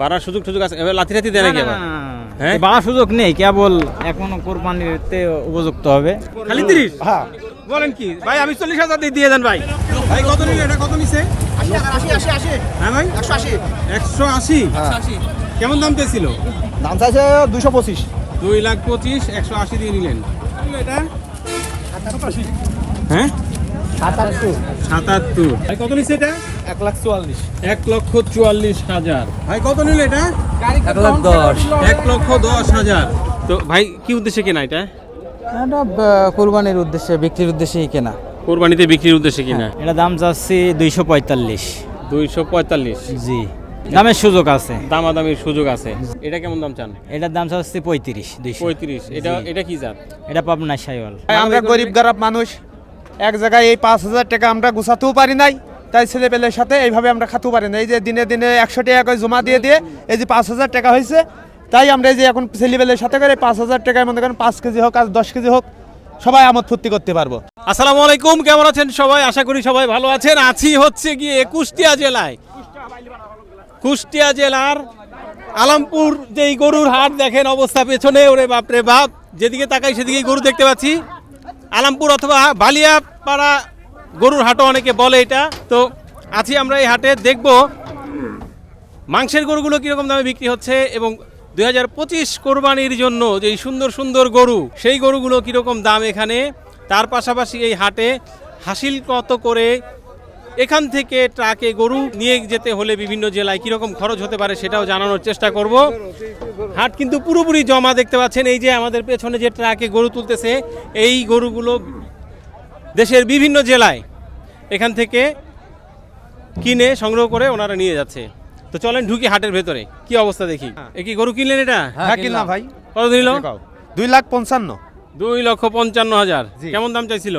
বাড়ার সুযোগ সুযোগ আছে। এবার লাথি লাথি দেয় নাকি আবার? হ্যাঁ? হ্যাঁ? বাড়ার সুযোগ নেই কেবল এখনও কোরবানিতে উপযুক্ত হবে। খালি তিরিশ? হ্যাঁ। বলেন কি? ভাই আমি চল্লিশ হাজার দিয়ে দিয়ে দেন ভাই। ভাই কত নিলে এটা কত নিছে? হ্যাঁ ভাই? একশো আশি। কেমন দাম পেয়েছিল দাম চাইছে দুইশো পঁচিশ। দুই লাখ পঁচিশ একশো আশি দিয়ে নিলেন। এটা হ্যাঁ? সাতাত্তর। ভাই কত নিচ্ছে এটা? এক লাখ চুয়াল্লিশ। এক লক্ষ চুয়াল্লিশ হাজার। ভাই কত নিল এটা? এক লাখ দশ। এক লক্ষ দশ হাজার। তো ভাই কি উদ্দেশ্যে কেনা এটা? এটা কোরবানির উদ্দেশ্যে বিক্রির উদ্দেশ্যেই কেনা। কোরবানিতে বিক্রির উদ্দেশ্যে কিনা? এটা দাম চাচ্ছি দুইশো পঁয়তাল্লিশ। দুইশো পঁয়তাল্লিশ। জি। দামের সুযোগ আছে। দামাদামির সুযোগ আছে। এটা কেমন দাম চান? এটার দাম চাচ্ছি পঁয়ত্রিশ দুইশো। পঁয়ত্রিশ। এটা এটা কি জাত? এটা পাবনা সাইওয়াল আমরা গরিব গরাব মানুষ। এক জায়গায় এই পাঁচ হাজার টাকা আমরা গুছাতেও পারি নাই, তাই ছেলেপেলের সাথে এইভাবে আমরা খাতেও পারি না এই যে দিনে দিনে একশো টাকা করে জমা দিয়ে দিয়ে এই যে পাঁচ হাজার টাকা হয়েছে, তাই আমরা এই যে এখন ছেলেপেলের সাথে করে পাঁচ হাজার টাকায় মনে করেন পাঁচ কেজি হোক আর দশ কেজি হোক, সবাই আমোদ ফুর্তি করতে পারব। আসসালামু আলাইকুম, কেমন আছেন সবাই? আশা করি সবাই ভালো আছেন। আছি হচ্ছে গিয়ে কুষ্টিয়া জেলায়। কুষ্টিয়া জেলার আলামপুর যেই গরুর হাট, দেখেন অবস্থা পেছনে, ওরে বাপরে বাপ। যেদিকে তাকাই সেদিকেই গরু দেখতে পাচ্ছি। আলামপুর অথবা বালিয়াপাড়া গরুর হাটও অনেকে বলে এটা। তো আছি আমরা এই হাটে, দেখব মাংসের গরুগুলো কীরকম দামে বিক্রি হচ্ছে এবং দুই হাজার পঁচিশ কোরবানির জন্য যেই সুন্দর সুন্দর গরু, সেই গরুগুলো কীরকম দাম এখানে। তার পাশাপাশি এই হাটে হাসিল কত করে এখান থেকে ট্রাকে গরু নিয়ে যেতে হলে বিভিন্ন জেলায় কীরকম খরচ হতে পারে সেটাও জানানোর চেষ্টা করব। হাট কিন্তু পুরোপুরি জমা দেখতে পাচ্ছেন এই যে আমাদের পেছনে যে ট্রাকে গরু তুলতেছে এই গরুগুলো দেশের বিভিন্ন জেলায় এখান থেকে কিনে সংগ্রহ করে ওনারা নিয়ে যাচ্ছে। তো চলেন ঢুকি হাটের ভেতরে কি অবস্থা দেখি? এ কি গরু কিনলেন এটা? হ্যাঁ কিনলাম ভাই। কত দিল? দুই লাখ পঞ্চান্ন। দুই লক্ষ পঞ্চান্ন হাজার। কেমন দাম চাইছিল?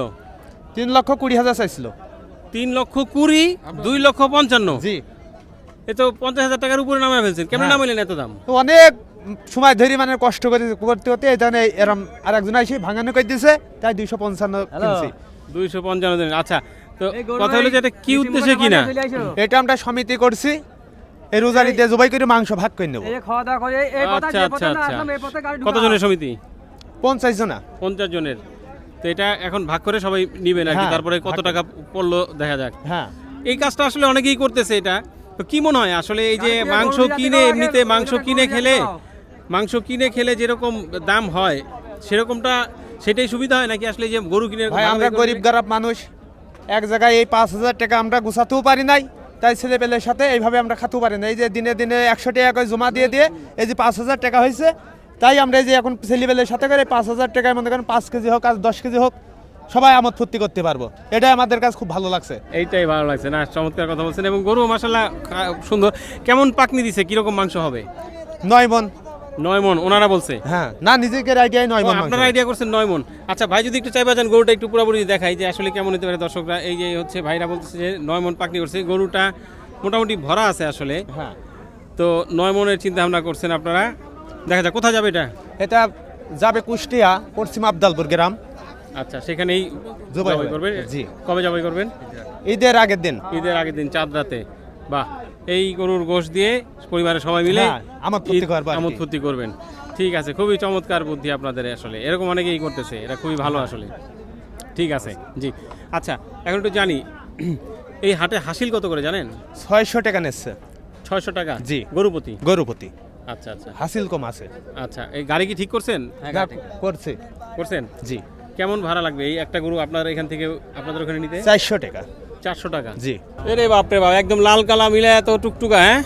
তিন লক্ষ কুড়ি হাজার চাইছিল। তিন লক্ষ কুড়ি দুই লক্ষ পঞ্চান্ন। জি। এ তো পঞ্চাশ হাজার টাকার উপরে নামায় ফেলছেন। কেমন হ্যাঁ। নামাইলেন এত দাম? তো অনেক সময় ধরে মানে কষ্ট করে করতে করতে এই জন্য এরম আর একজন এসে ভাঙানো করে দিয়েছে তাই দুইশো পঞ্চান্ন কিনছি। দুইশো পঞ্চান্ন দিন। আচ্ছা তো কথা হলো যে এটা কি উদ্দেশ্যে কিনা? এটা আমরা সমিতি করছি এই রোজারিতে জবাই করে মাংস ভাগ করে নেব। খাওয়া দাওয়া করে আচ্ছা আচ্ছা আচ্ছা। কতজনের সমিতি? পঞ্চাশ জনা পঞ্চাশ জনের। তো এটা এখন ভাগ করে সবাই নিবেন আর কি হ্যাঁ, তারপরে কত টাকা পড়ল দেখা যাক। হ্যাঁ। এই কাজটা আসলে অনেকেই করতেছে এটা। তো কি মনে হয়? আসলে এই যে মাংস কিনে এমনিতে মাংস কিনে খেলে মাংস কিনে খেলে যেরকম দাম হয় সেরকমটা সেটাই সুবিধা হয় নাকি আসলে এই যে গরু কিনে ভাই আমরা গরিব গরাব মানুষ। এক জায়গায় এই পাঁচ হাজার টাকা আমরা গুছাতেও পারি নাই তাই ছেলেপেলের সাথে এইভাবে আমরা খাতেও পারি না এই যে দিনে দিনে একশো টাকা করে জমা দিয়ে দিয়ে এই যে পাঁচ হাজার টাকা হয়েছে তাই আমরা যে এখন ছেলেপেলের সাথে করে পাঁচ হাজার টাকায় মনে করেন পাঁচ কেজি হোক আর দশ কেজি হোক সবাই আমোদ ফুর্তি করতে পারব। এটাই আমাদের কাছে খুব ভালো লাগছে। এইটাই ভালো লাগছে না চমৎকার কথা বলছেন। এবং গরু মাসাল্লাহ সুন্দর। কেমন পাকনি দিছে? কীরকম মাংস হবে? নয় মন। নয় মন ওনারা বলছে। হ্যাঁ না নিজেকে আইডিয়ায় নয় মন আপনারা আইডিয়া করছেন নয় মন। আচ্ছা ভাই যদি একটু চাইবা যান গরুটা একটু পুরোপুরি দেখাই যে আসলে কেমন হতে পারে দর্শকরা। এই যে হচ্ছে ভাইরা বলতেছে যে নয় মন পাকনি করছে। গরুটা মোটামুটি ভরা আছে আসলে। হ্যাঁ। তো নয় মনের চিন্তা ভাবনা করছেন আপনারা। দেখা যাক কোথায় যাবে এটা? এটা যাবে কুষ্টিয়া পশ্চিম আবদালপুর গ্রাম। আচ্ছা সেখানেই জবাই করবেন? জি। কবে জবাই করবেন? ঈদের আগের দিন। ঈদের আগের দিন চাঁদ রাতে। বাহ এই গরুর গোশ দিয়ে পরিবারের সবাই মিলে হ্যাঁ। আমোদ ফুর্তি করবেন। ঠিক আছে খুবই চমৎকার বুদ্ধি আপনাদের আসলে। এরকম অনেকেই করতেছে এটা খুবই ভালো আসলে। ঠিক আছে জি। আচ্ছা এখন একটু জানি এই হাটে হাসিল কত করে জানেন? ছয়শো টাকা নিচ্ছে। ছয়শো টাকা? জি। গরুপতি গরুপতি আচ্ছা আচ্ছা। হাসিল কম আছে। আচ্ছা এই গাড়ি কি ঠিক করছেন? করছে। করছেন? জি। কেমন ভাড়া লাগবে? এই একটা গরু আপনার এখান থেকে আপনাদের ওখানে নিতে? চারশো টাকা। চারশো টাকা? জি। এরে বাপরে বাপ একদম লাল কালা মিলে এত টুকটুকা হ্যাঁ?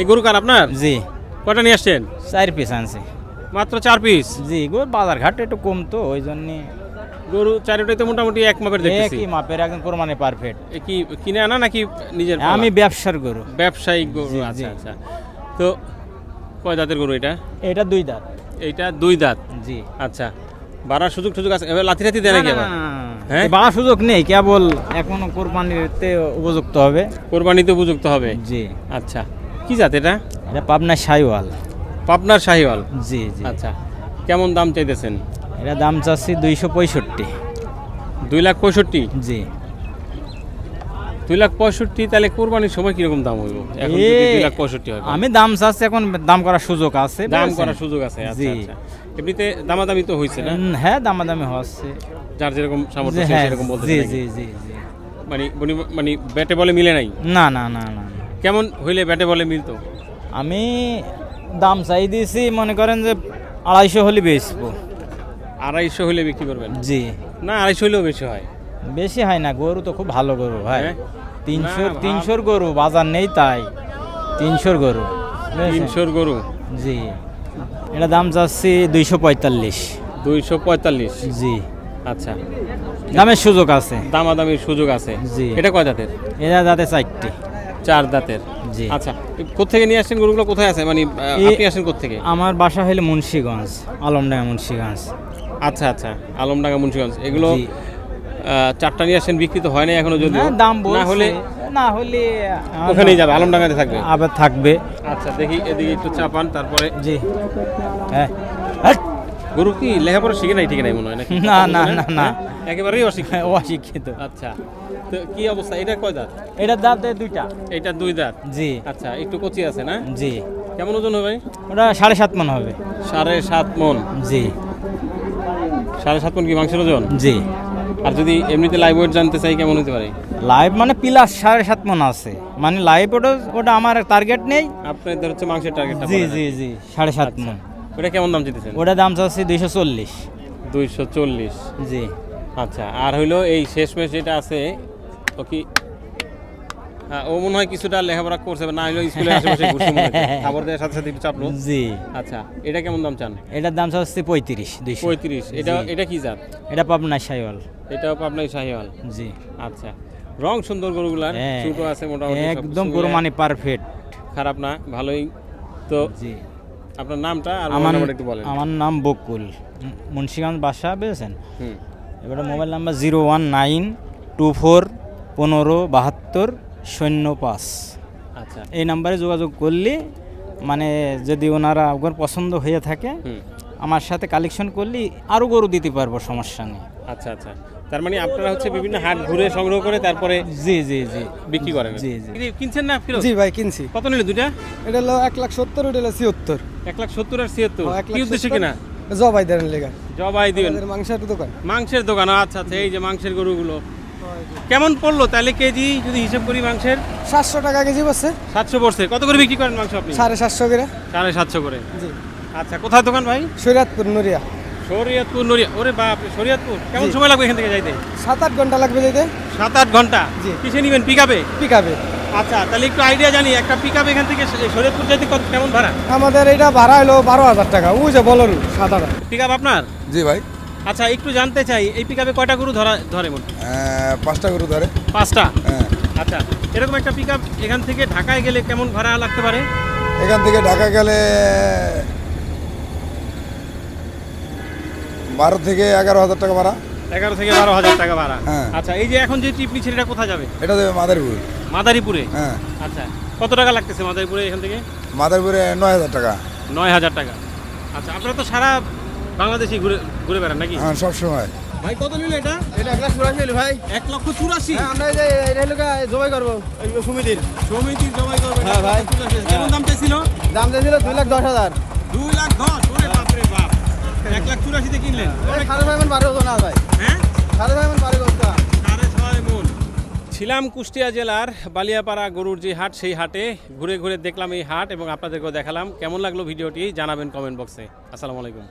এই গরু কার আপনার? জি। কটা নিয়ে আসছেন? চার পিস আনছি। মাত্র চার পিস? জি গো বাজার ঘাট একটু কম তো ওই জন্যে। গরু চারিটাই তো মোটামুটি এক মাপের দেখতেছি। একই মাপের একদম কোরবানি পারফেক্ট কি কিনে আনা নাকি নিজের আমি ব্যবসার গরু। ব্যবসায়িক গরু আচ্ছা আচ্ছা। তো কয় দাঁতের গরু এটা? এটা দুই দাঁত। এইটা দুই দাঁত? জি। আচ্ছা। বাড়ার সুযোগ সুযোগ আছে? এবার লাথি লাথি দেয় নাকি আবার? হ্যাঁ? বাড়ার সুযোগ নেই কেবল এখনও কোরবানিতে উপযুক্ত হবে। কোরবানিতে উপযুক্ত হবে? জি। আচ্ছা। কি জাত এটা? এটা পাবনার সাইওয়াল পাবনার শাহিওয়াল? জি জি। আচ্ছা। কেমন দাম চাইতেছেন? এটা দাম চাচ্ছি দুইশো পঁয়ষট্টি। দুই লাখ পঁয়ষট্টি? জি। দুই লাখ পঁয়ষট্টি তাহলে কোরবানির সময় কীরকম দাম হইব? এখন যদি দুই লাখ পঁয়ষট্টি হয় আমি দাম চাচ্ছি এখন দাম করার সুযোগ আছে দাম করার সুযোগ আছে আচ্ছা জি। আচ্ছা। এমনিতে দামাদামি তো হয়েছে না? হ্যাঁ দামাদামি হচ্ছে। যার যেরকম সামর্থ্য হ্যাঁ, সেরকম বলতে জি জি জি মানে মানে ব্যাটে বলে মিলে নাই? না না না না। কেমন হইলে ব্যাটে বলে মিলতো? আমি দাম চাই দিয়েছি মনে করেন যে আড়াইশো হলে বেচবো। আড়াইশো হইলে বিক্রি করবেন? জি। না আড়াইশো হইলেও বেশি হয়। বেশি হয় না গরু তো খুব ভালো গরু ভাই। হ্যাঁ? তিনশো তিনশোর গরু বাজার নেই তাই। তিনশোর গরু তিনশোর গরু। জি। এটা দাম চাচ্ছি দুইশো পঁয়তাল্লিশ। দুইশো পঁয়তাল্লিশ। জি। আচ্ছা। দামের সুযোগ আছে। দামাদামির সুযোগ আছে। জি। এটা কয় দাঁতের এটা যাতে চারটি। চার দাঁতের জি। আচ্ছা কোথেকে নিয়ে আসছেন গরুগুলো? কোথায় আছে? মানে আপনি আসেন কোথেকে আমার বাসা হইলে মুন্সিগঞ্জ আলমডাঙ্গা মুন্সিগঞ্জ। আচ্ছা আচ্ছা আলমডাঙ্গা মুন্সিগঞ্জ। এগুলো চারটা নিয়ে আসেন বিক্রি তো হয় না এখনও যদি দাম না হলে না হলে ওখানেই যাবে আলমডাঙ্গাতে থাকবে। আবার থাকবে। আচ্ছা দেখি এদিকে একটু চাপান তারপরে জি। হ্যাঁ। হ্যাট! গরু কি লেখাপড়া শিখে নাই ঠিক নাই মনে হয় নাকি? না, না, না, না। হ্যাঁ? একেবারেই অশিক্ষিত। অশিক্ষিত। আচ্ছা তো কি অবস্থা? এটা কয় দাঁত? এটার দাঁতে দুইটা। এটা দুই দাঁত? জি। আচ্ছা একটু কচি আছে না? জি। কেমন ওজন হবে ওটা সাড়ে সাত মন হবে। সাড়ে সাত মন। জি। সাড়ে সাত মন কি মাংসের ওজন? জি। আর যদি এমনিতে লাইভ ওয়েট জানতে চাই কেমন হতে পারে? লাইভ মানে প্লাস সাড়ে সাত মন আছে। মানে লাইভ ওটা ওটা আমার টার্গেট নেই। আপনাদের হচ্ছে মাংসের টার্গেট জি জি জি সাড়ে সাত আচ্ছা। মন। ওটা কেমন দাম চাইতেছেন? ওটা দাম চাচ্ছি দুইশো চল্লিশ। দুইশো চল্লিশ। জি। আচ্ছা আর হইল এই শেষ মেশ যেটা আছে ও কি ও মনে হয় কিছুটা লেখাপড়া করছে না হইল স্কুলের আশেপাশে ঘুরছে মনে খাবার দেওয়ার সাথে সাথে চাপলো? জি। আচ্ছা এটা কেমন দাম চান? এটার দাম চাচ্ছি পঁয়ত্রিশ দুইশো। পঁয়ত্রিশ এটা এটা কি জাত? এটা পাবনা সাইওয়াল এটাও আপনার শাহিওয়াল? জি। আচ্ছা রং সুন্দর গরুগুলার হ্যাঁ, ছোট আছে মোটামুটি একদম গরু মানে পারফেক্ট খারাপ না ভালোই। তো জি। আপনার নামটা আর আমার নাম্বারটা একটু বলেন। আমার নাম বকুল। মুন্সিগঞ্জ বাসা বুঝেছেন? হুম। এবারে mobile number zero one nine two four পনেরো বাহাত্তর শূন্য পাঁচ আচ্ছা। এই নাম্বারে যোগাযোগ করলে মানে যদি ওনারা ওর পছন্দ হয়ে থাকে আমার সাথে কালেকশন করলে আরও গরু দিতে পারব সমস্যা নেই। আচ্ছা আচ্ছা। তার মানে আপনারা হচ্ছে বিভিন্ন হাট ঘুরে সংগ্রহ করে তারপরে জি জি জি। বিক্রি করেন। জি, জি। কিনছেন না ফিরোজ জি ভাই কিনছি। কত নিলে দুইটা? এটা হলো এক লাখ সত্তর ওটা হলো ছিয়াত্তর। এক লাখ সত্তর আর ছিয়াত্তর। হ্যাঁ, কি উদ্দেশ্যে কিনা? জবাই দেন লেগা। জবাই দিবেন। মাংসের দোকান। মাংসের দোকান আচ্ছা আচ্ছা। এই যে মাংসের গরুগুলো। কেমন পড়ল তাহলে কেজি যদি হিসাব করি মাংসের? সাতশো টাকা কেজি পড়ছে। সাতশো পড়ছে। কত করে বিক্রি করেন মাংস আপনি? সাড়ে সাতশো করে। সাড়ে সাতশো করে। জি। আচ্ছা কোথায় দোকান ভাই? শরীয়তপুর নড়িয়া। শরীয়তপুর নড়িয়া। ওরে বাপ শরীয়তপুর। কেমন সময় লাগবে এখান থেকে যাইতে? সাত আট ঘণ্টা লাগবে যেতে সাত আট ঘণ্টা? জি। কিসে নিবেন? পিক আপে পিক আপে আচ্ছা তাহলে একটু আইডিয়া জানি। একটা পিক আপ এখান থেকে শরীয়তপুর যাইতে কত কেমন ভাড়া? আমাদের এটা ভাড়া হলো বারো হাজার টাকা। ওই যে বলরু সাত হাজার পিক আপ আপনার? জি ভাই। আচ্ছা একটু জানতে চাই এই পিক আপে কয়টা গরু ধরা ধরে মোট? পাঁচটা গরু ধরে। পাঁচটা? হ্যাঁ। আচ্ছা এরকম একটা পিক আপ এখান থেকে ঢাকায় গেলে কেমন ভাড়া লাগতে পারে? এখান থেকে ঢাকা গেলে বারো থেকে এগারো হাজার টাকা ভাড়া। এগারো থেকে বারো হাজার টাকা ভাড়া। হ্যাঁ। আচ্ছা এই যে এখন যে ট্রিপ নিচ্ছেন এটা কোথায় যাবে? এটা দেবে মাদারীপুর। মাদারীপুরে? হ্যাঁ। আচ্ছা কত টাকা লাগতেছে মাদারীপুরে এখান থেকে? মাদারীপুরে নয় হাজার টাকা। নয় হাজার টাকা। আচ্ছা আপনারা তো সারা বাংলাদেশে ঘুরে ঘুরে বেড়ান নাকি? হ্যাঁ সবসময়। ভাই কত নিল এটা? এটা এক লাখ চুরাশি হলো ভাই। এক লক্ষ চুরাশি? আমরা এই যে এটা হলো জবাই করব। সমিতির। সমিতির জমাই করবেন হ্যাঁ, ভাই। কেমন দাম চাইছিল? দাম দিয়েছিল দুই লাখ দশ হাজার। দুই লাখ দশ? ওরে বাপরে বাপ। এক লাখ চুরাশিতে কিনলেন? সাড়ে ছয় মন বারো না ভাই। হ্যাঁ? সাড়ে ছয় মন বারো করতে সাড়ে ছয় মন। ছিলাম কুষ্টিয়া জেলার বালিয়াপাড়া গরুর যে হাট সেই হাটে ঘুরে ঘুরে দেখলাম এই হাট এবং আপনাদেরকেও দেখালাম। কেমন লাগল ভিডিওটি জানাবেন কমেন্ট বক্সে। আসসালামু আলাইকুম।